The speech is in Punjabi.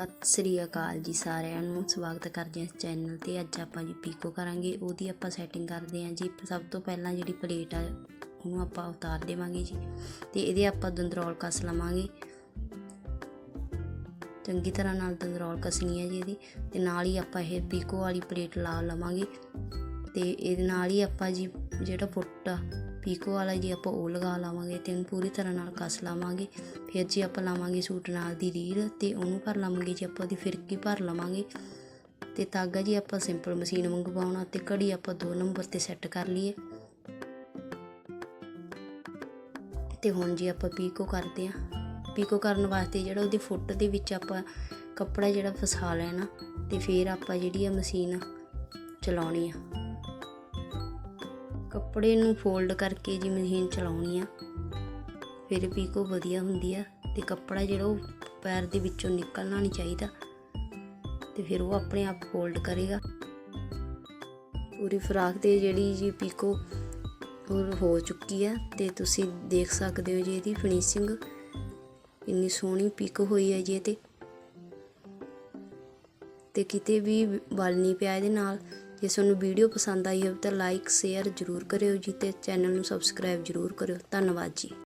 ਸਤਿ ਸ੍ਰੀ ਅਕਾਲ ਜੀ ਸਾਰਿਆਂ ਨੂੰ। ਸਵਾਗਤ ਕਰਦੇ ਹਾਂ ਇਸ ਚੈਨਲ ਤੇ। ਅੱਜ ਆਪਾਂ ਜੀ ਪੀਕੋ ਕਰਾਂਗੇ। ਉਹਦੀ ਆਪਾਂ ਸੈਟਿੰਗ ਕਰਦੇ ਹਾਂ ਜੀ। ਸਭ ਤੋਂ ਪਹਿਲਾਂ ਜਿਹੜੀ ਪਲੇਟ ਆ, ਉਹਨੂੰ ਆਪਾਂ ਉਤਾਰ ਦੇਵਾਂਗੇ ਜੀ। ਤੇ ਇਹਦੇ ਆਪਾਂ ਦੰਦਰੋਲ ਕੱਸ ਲਵਾਂਗੇ। ਚੰਗੀ ਤਰ੍ਹਾਂ ਨਾਲ ਦੰਦਰੋਲ ਕੱਸਣੀ ਹੈ ਜੀ ਇਹਦੀ। ਤੇ ਨਾਲ ਹੀ ਆਪਾਂ ਇਹ ਪੀਕੋ ਵਾਲੀ ਪਲੇਟ ਲਾ ਲਵਾਂਗੇ। ਤੇ ਇਹਦੇ ਨਾਲ ਹੀ ਆਪਾਂ ਜੀ ਜਿਹੜਾ ਫੁੱਟ ਆ, ਪੀਕੋ ਵਾਲਾ ਜੀ ਆਪਾਂ ਉਹ ਲਗਾ ਲਾਵਾਂਗੇ ਤੇ ਉਹਨੂੰ ਪੂਰੀ ਤਰ੍ਹਾਂ ਨਾਲ ਕੱਸ ਲਾਵਾਂਗੇ। ਫਿਰ ਜੀ ਆਪਾਂ ਲਾਵਾਂਗੇ ਸੂਟ ਨਾਲ ਦੀ ਰੀਲ ਤੇ ਉਹਨੂੰ ਭਰ ਲਾਵਾਂਗੇ ਜੀ ਆਪਾਂ ਉਹਦੀ ਫਿਰਕੀ ਭਰ ਲਵਾਂਗੇ। ਤੇ ਤਾਗਾ ਜੀ ਆਪਾਂ ਸਿੰਪਲ ਮਸ਼ੀਨ ਮੰਗਵਾਉਣਾ ਤੇ ਕੜੀ ਆਪਾਂ 2 ਨੰਬਰ ਤੇ ਸੈੱਟ ਕਰ ਲਈਏ। ਤੇ ਹੁਣ ਜੀ ਆਪਾਂ ਪੀਕੋ ਕਰਦੇ ਆ ਪੀਕੋ ਕਰਨ ਵਾਸਤੇ ਜਿਹੜਾ ਉਹਦੀ ਫੁੱਟ ਦੇ ਵਿੱਚ ਆਪਾਂ ਕੱਪੜਾ ਜਿਹੜਾ ਫਸਾ ਲੈਣਾ ਤੇ ਫਿਰ ਆਪਾਂ ਜਿਹੜੀ ਆ ਮਸ਼ੀਨ ਚਲਾਉਣੀ ਆ। ਕੱਪੜੇ ਨੂੰ ਫੋਲਡ ਕਰਕੇ ਜੀ ਮਸ਼ੀਨ ਚਲਾਉਣੀ ਆ। ਫਿਰ ਪੀਕੋ ਵਧੀਆ ਹੁੰਦੀ ਆ ਤੇ ਕੱਪੜਾ ਜਿਹੜਾ ਉਹ ਪੈਰ ਦੇ ਵਿੱਚੋਂ ਨਿਕਲਣਾ ਨਹੀਂ ਚਾਹੀਦਾ। ਤੇ ਫਿਰ ਉਹ ਆਪਣੇ ਆਪ ਫੋਲਡ ਕਰੇਗਾ। ਪੂਰੀ ਫਰਾਕ ਤੇ ਜਿਹੜੀ ਜੀ ਪੀਕੋ ਹੋਰ ਹੋ ਚੁੱਕੀ ਆ ਤੇ ਤੁਸੀਂ ਦੇਖ ਸਕਦੇ ਹੋ ਜੀ ਇਹਦੀ ਫਿਨਿਸ਼ਿੰਗ ਇੰਨੀ ਸੋਹਣੀ ਪਿਕ ਹੋਈ ਹੈ ਜੀ ਇਹ ਤੇ। ਤੇ ਕਿਤੇ ਵੀ ਵਲ ਨਹੀਂ ਪਿਆ ਇਹਦੇ ਨਾਲ ਜੇ ਤੁਹਾਨੂੰ ਵੀਡੀਓ ਪਸੰਦ ਆਈ ਹੋਵੇ ਤਾਂ ਲਾਈਕ ਸ਼ੇਅਰ ਜ਼ਰੂਰ ਕਰਿਓ ਜੀ ਤੇ ਚੈਨਲ ਨੂੰ ਸਬਸਕ੍ਰਾਈਬ ਜ਼ਰੂਰ ਕਰਿਓ। ਧੰਨਵਾਦ ਜੀ।